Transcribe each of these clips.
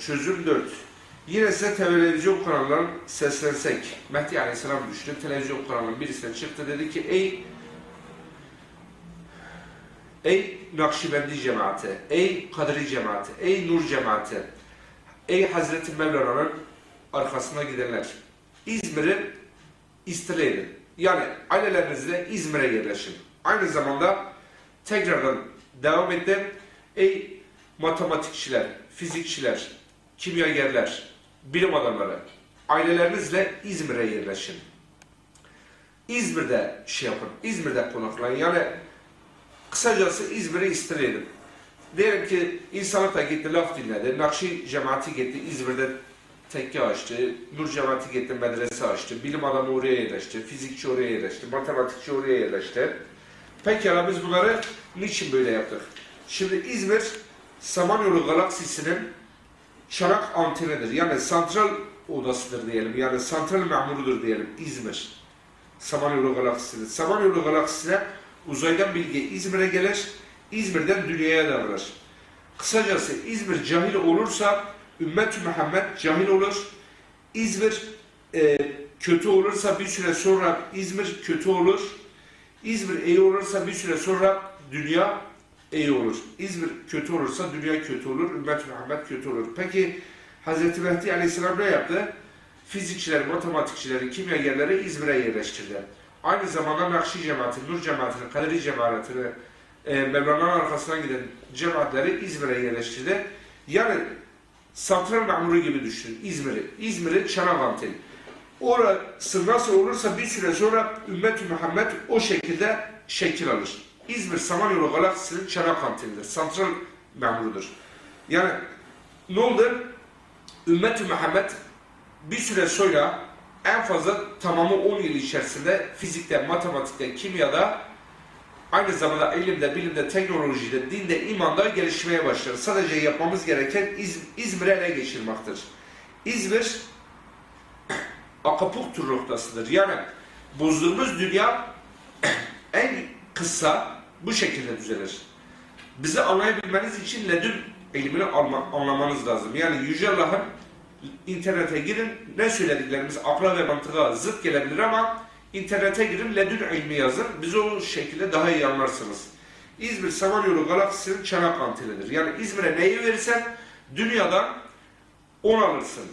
Çözüm 4. Yine size televizyon kanalından seslensek. Mehdi Aleyhisselam düşünün. Televizyon kanalının birisine çıktı dedi ki ey Ey Nakşibendi cemaati, ey Kadri cemaati, ey Nur cemaati, ey Hazreti Mevlana'nın arkasına gidenler. İzmir'i istila edin. Yani ailelerinizle İzmir'e yerleşin. Aynı zamanda tekrardan devam ettim. Ey matematikçiler, fizikçiler, kimyagerler, bilim adamları, ailelerinizle İzmir'e yerleşin. İzmir'de şey yapın, İzmir'de konaklayın. Yani kısacası İzmir'e istila edin. Diyelim ki insanlık da gitti laf dinledi, Nakşi cemaati gitti İzmir'de tekke açtı, Nur cemaati gitti medrese açtı, bilim adamı oraya yerleşti, fizikçi oraya yerleşti, matematikçi oraya yerleşti. Pekala biz bunları niçin böyle yaptık? Şimdi İzmir Samanyolu galaksisinin çanak antenidir. Yani santral odasıdır diyelim. Yani santral memurudur diyelim İzmir. Samanyolu galaksisinin. Samanyolu galaksisine uzaydan bilgi İzmir'e gelir. İzmir'den dünyaya davranır. Kısacası İzmir cahil olursa ümmet Muhammed cahil olur. İzmir e, kötü olursa bir süre sonra İzmir kötü olur. İzmir iyi olursa bir süre sonra dünya iyi olur. İzmir kötü olursa dünya kötü olur, ümmet Muhammed kötü olur. Peki Hz. Mehdi Aleyhisselam ne yaptı? Fizikçileri, matematikçileri, kimyagerleri İzmir'e yerleştirdi. Aynı zamanda Nakşi cemaati, Nur cemaatini, Kaderi cemaatini, e, Mevlana'nın arkasından giden cemaatleri İzmir'e yerleştirdi. Yani santral memuru gibi düşünün İzmir'i. İzmir'i çanak anteni. Orası nasıl olursa bir süre sonra ümmet Muhammed o şekilde şekil alır. İzmir Samanyolu galaksisinin çanak antenidir. Santral memurudur. Yani ne oldu? Ümmet Muhammed bir süre sonra en fazla tamamı 10 yıl içerisinde fizikte, matematikte, kimyada aynı zamanda ilimde, bilimde, teknolojide, dinde, imanda gelişmeye başlar. Sadece yapmamız gereken İz, İzmir'e ele geçirmektir. İzmir Akapultur noktasıdır. Yani bozduğumuz dünya en kısa bu şekilde düzelir. Bizi anlayabilmeniz için ledün ilmini alma, anlamanız lazım. Yani Yüce Allah'ın internete girin, ne söylediklerimiz akla ve mantığa zıt gelebilir ama internete girin, ledün ilmi yazın. Bizi o şekilde daha iyi anlarsınız. İzmir Samanyolu galaksisinin çanak antenidir. Yani İzmir'e neyi verirsen dünyadan onu alırsın.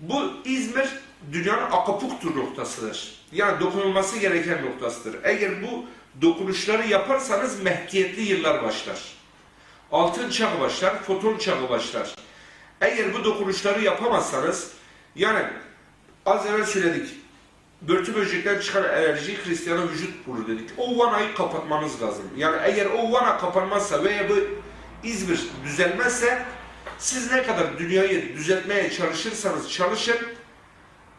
Bu İzmir dünyanın akapuktur noktasıdır. Yani dokunulması gereken noktasıdır. Eğer bu dokunuşları yaparsanız mehdiyetli yıllar başlar. Altın çağı başlar, foton çağı başlar. Eğer bu dokunuşları yapamazsanız, yani az evvel söyledik, börtü böcekten çıkan enerji Hristiyan'a vücut bulur dedik. O vanayı kapatmanız lazım. Yani eğer o vana kapanmazsa veya bu İzmir düzelmezse siz ne kadar dünyayı düzeltmeye çalışırsanız çalışın,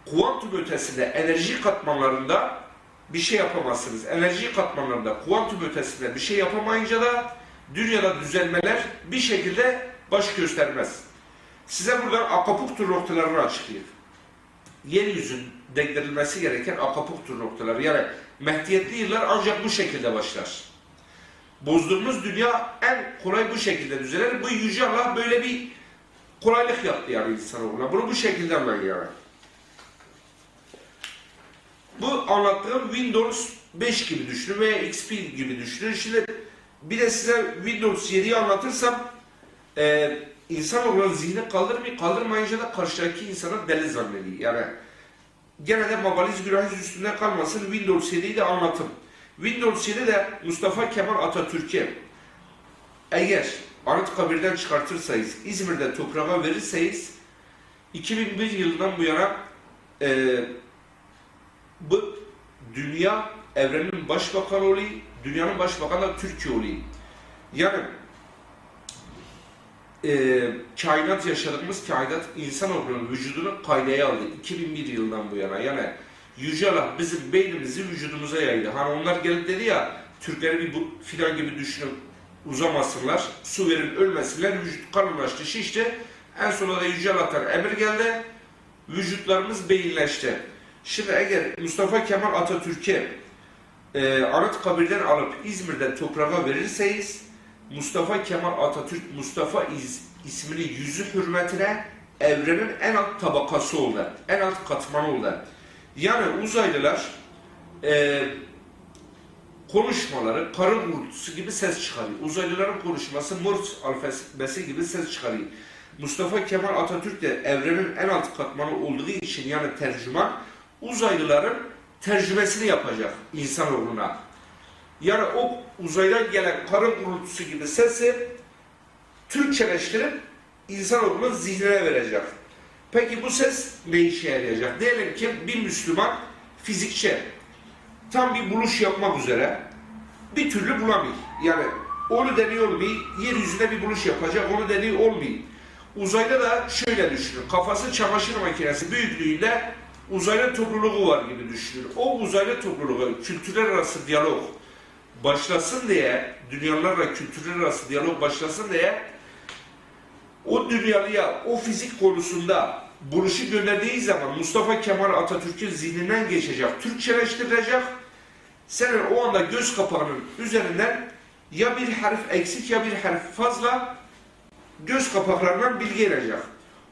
kuantum ötesinde enerji katmanlarında bir şey yapamazsınız. Enerji katmanlarında kuantum ötesinde bir şey yapamayınca da dünyada düzelmeler bir şekilde baş göstermez. Size buradan akapuktur noktalarını açıklayayım. Yeryüzünde giderilmesi gereken akapuktur noktaları. Yani mehdiyetli yıllar ancak bu şekilde başlar. Bozduğumuz dünya en kolay bu şekilde düzelir. Bu Yüce Allah böyle bir kolaylık yaptı yani insanoğluna. Bunu bu şekilde anlayın yani. Bu anlattığım Windows 5 gibi düşünün veya XP gibi düşünün. Şimdi bir de size Windows 7'yi anlatırsam e, insanoğlunun zihni kaldırmıyor. Kaldırmayınca da karşıdaki insana deli zannediyor. Yani gene de mabaliz günahiz üstünde kalmasın Windows 7'yi de anlatım. Windows 7 de Mustafa Kemal Atatürk'e eğer Anıtkabir'den çıkartırsanız, İzmir'de toprağa verirseniz 2001 yılından bu yana e, bu dünya evrenin başbakanı oluyor, dünyanın başbakanı da Türkiye oluyor. Yani e, kainat yaşadığımız kainat insanoğlunun vücudunu kaydaya aldı 2001 yılından bu yana. Yani Yüce Allah bizim beynimizi vücudumuza yaydı. Hani onlar gelip dedi ya Türkleri bir bu filan gibi düşünüp uzamasınlar, su verin ölmesinler, vücut kalınlaştı, şişti. En sonunda da Yüce Allah'tan emir geldi, vücutlarımız beyinleşti. Şimdi eğer Mustafa Kemal Atatürk'e e, Anıtkabir'den alıp İzmir'den toprağa verirseniz Mustafa Kemal Atatürk, Mustafa İz, ismini yüzü hürmetine evrenin en alt tabakası oldu. En alt katmanı oldu. Yani uzaylılar e, konuşmaları karın gurultusu gibi ses çıkarıyor. Uzaylıların konuşması Morse alfabesi gibi ses çıkarıyor. Mustafa Kemal Atatürk de evrenin en alt katmanı olduğu için yani tercüman uzaylıların tercümesini yapacak insanoğluna. Yani o uzaydan gelen karın gurultusu gibi sesi Türkçeleştirip insanoğlunun zihnine verecek. Peki bu ses ne işe yarayacak? Diyelim ki bir Müslüman fizikçi tam bir buluş yapmak üzere bir türlü bulamıyor. Yani onu deniyor olmuyor, yeryüzünde bir buluş yapacak, onu deniyor olmuyor. Uzayda da şöyle düşünün, kafası çamaşır makinesi büyüklüğünde uzaylı topluluğu var gibi düşünün. O uzaylı topluluğu, kültürler arası diyalog başlasın diye, dünyalarla kültürler arası diyalog başlasın diye o dünyalıya, o fizik konusunda buluşu gönderdiği zaman Mustafa Kemal Atatürk'ün zihninden geçecek, Türkçeleştirilecek. Senin o anda göz kapağının üzerinden ya bir harf eksik ya bir harf fazla göz kapaklarından bilgi gelecek.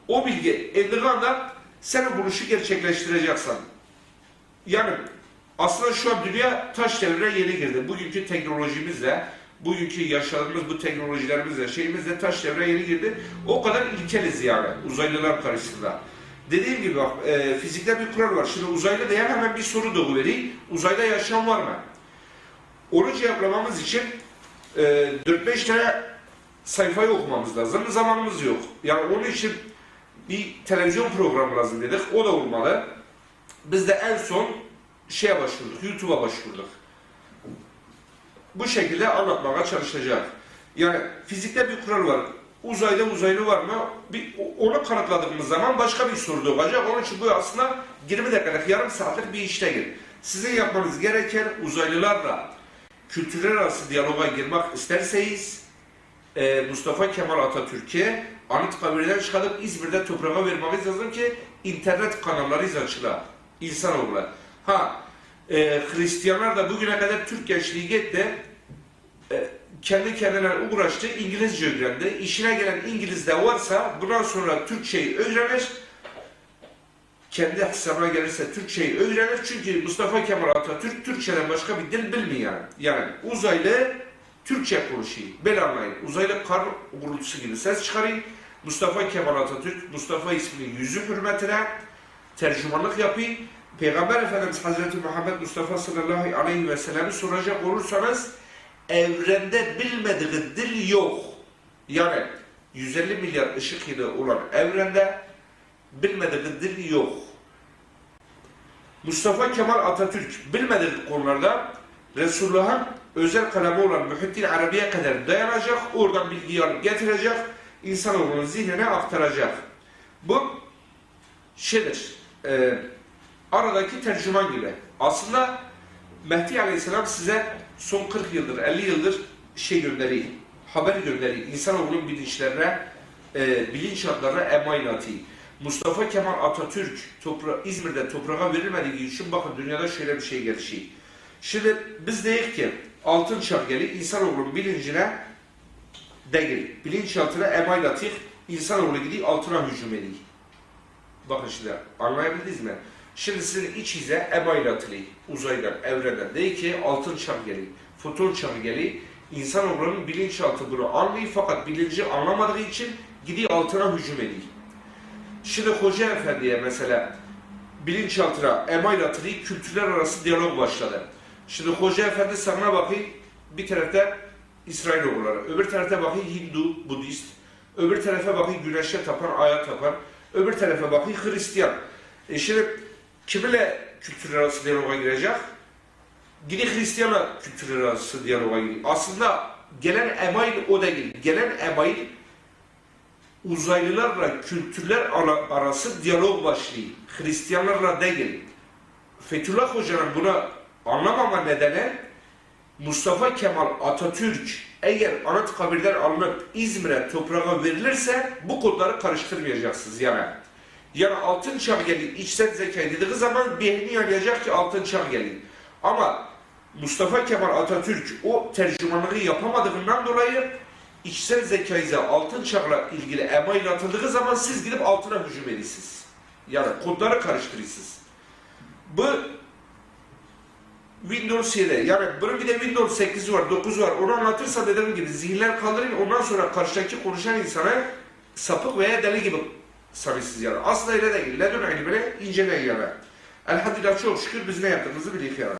O bilgi eldiği anda senin buluşu gerçekleştireceksin. Yani aslında şu an dünya taş devrine yeni girdi. Bugünkü teknolojimizle, bugünkü yaşadığımız bu teknolojilerimizle, şeyimizle taş devrine yeni girdi. O kadar ilkeliz yani uzaylılar karşısında. Dediğim gibi bak e, fizikte bir kural var. Şimdi uzaylı diye hemen bir soru doğu vereyim. Uzayda yaşam var mı? Onu cevaplamamız için e, 4-5 tane sayfayı okumamız lazım. Zamanımız yok. Yani onun için bir televizyon programı lazım dedik. O da olmalı. Biz de en son şeye başvurduk. YouTube'a başvurduk. Bu şekilde anlatmaya çalışacak. Yani fizikte bir kural var. Uzayda uzaylı var mı? Bir, onu kanıtladığımız zaman başka bir soru doğacak. Onun için bu aslında 20 dakikalık, yarım saatlik bir iş değil. Sizin yapmanız gereken uzaylılarla kültürler arası diyaloga girmek isterseniz e, Mustafa Kemal Atatürk'e Anıtkabir'den çıkarıp İzmir'de toprağa vermemiz lazım ki internet kanalları açıla. İnsanoğlu. Ha, e, Hristiyanlar da bugüne kadar Türk gençliği gitti. E, kendi kendine uğraştı, İngilizce öğrendi. İşine gelen İngiliz de varsa bundan sonra Türkçeyi öğrenir. Kendi hesabına gelirse Türkçeyi öğrenir. Çünkü Mustafa Kemal Atatürk Türkçeden başka bir dil bilmiyor. Yani uzaylı Türkçe konuşuyor. Bel anlayın. Uzaylı kar gurultusu gibi ses çıkarıyor. Mustafa Kemal Atatürk, Mustafa ismini yüzü hürmetine tercümanlık yapıyor. Peygamber Efendimiz Hazreti Muhammed Mustafa sallallahu aleyhi ve sellem'i soracak olursanız evrende bilmediği dil yok. Yani 150 milyar ışık yılı olan evrende bilmediği dil yok. Mustafa Kemal Atatürk bilmediği konularda Resulullah'ın özel kalemi olan Muhittin Arabi'ye kadar dayanacak, oradan bilgiyi alıp getirecek, insanoğlunun zihnine aktaracak. Bu şeydir, e, aradaki tercüman gibi. Aslında Mehdi Aleyhisselam size son 40 yıldır, 50 yıldır şey gönderiyor, haber gönderiyor. İnsanoğlunun bilinçlerine, e, bilinçaltlarına email atıyor. Mustafa Kemal Atatürk topra İzmir'de toprağa verilmediği için bakın dünyada şöyle bir şey gelişiyor. Şimdi biz deyik ki altın çağ geli insanoğlunun bilincine değil, bilinçaltına email atıyor, insanoğlu gidiyor altına hücum ediyor. Bakın şimdi anlayabildiniz mi? Şimdi sizin içinize email atılıyor uzaydan, evrenden. Değil ki altın çağ geliyor, foton çağı geliyor. İnsanoğlunun bilinçaltı bunu anlıyor fakat bilinci anlamadığı için gidiyor altına hücum ediyor. Şimdi Hoca Efendi'ye mesela bilinçaltına email atılıyor, kültürler arası diyalog başladı. Şimdi Hoca Efendi sana bakıyor, bir tarafta İsrailoğulları, öbür tarafta bakıyor Hindu, Budist, öbür tarafa bakıyor güneşe tapan, aya tapan, öbür tarafa bakıyor Hristiyan. E şimdi kiminle kültürler arası diyaloga girecek? Gidi Hristiyanla kültürler arası diyaloga giriyor. Aslında gelen email o değil. Gelen email uzaylılarla kültürler arası diyalog başlıyor. Hristiyanlarla değil. Fethullah Hoca'nın buna anlamama nedeni Mustafa Kemal Atatürk eğer Anıtkabir'den alınıp İzmir'e toprağa verilirse bu kodları karıştırmayacaksınız yani. Yani altın çağ geliyor, içsel zeka dediği zaman beyni yanacak ki altın çağ geliyor. Ama Mustafa Kemal Atatürk o tercümanlığı yapamadığından dolayı içsel zekanıza altın çağla ilgili email atıldığı zaman siz gidip altına hücum ediyorsunuz. Yani kodları karıştırıyorsunuz. Bu Windows 7. Yani bunun bir de Windows 8 var, 9 var. Onu anlatırsa dediğim gibi zihinler kaldırın. Ondan sonra karşıdaki konuşan insana sapık veya deli gibi sanıyorsunuz yani. Aslında öyle değil. Ledün ilmine inceleyin yani. Elhamdülillah çok şükür biz ne yaptığımızı biliyoruz yani.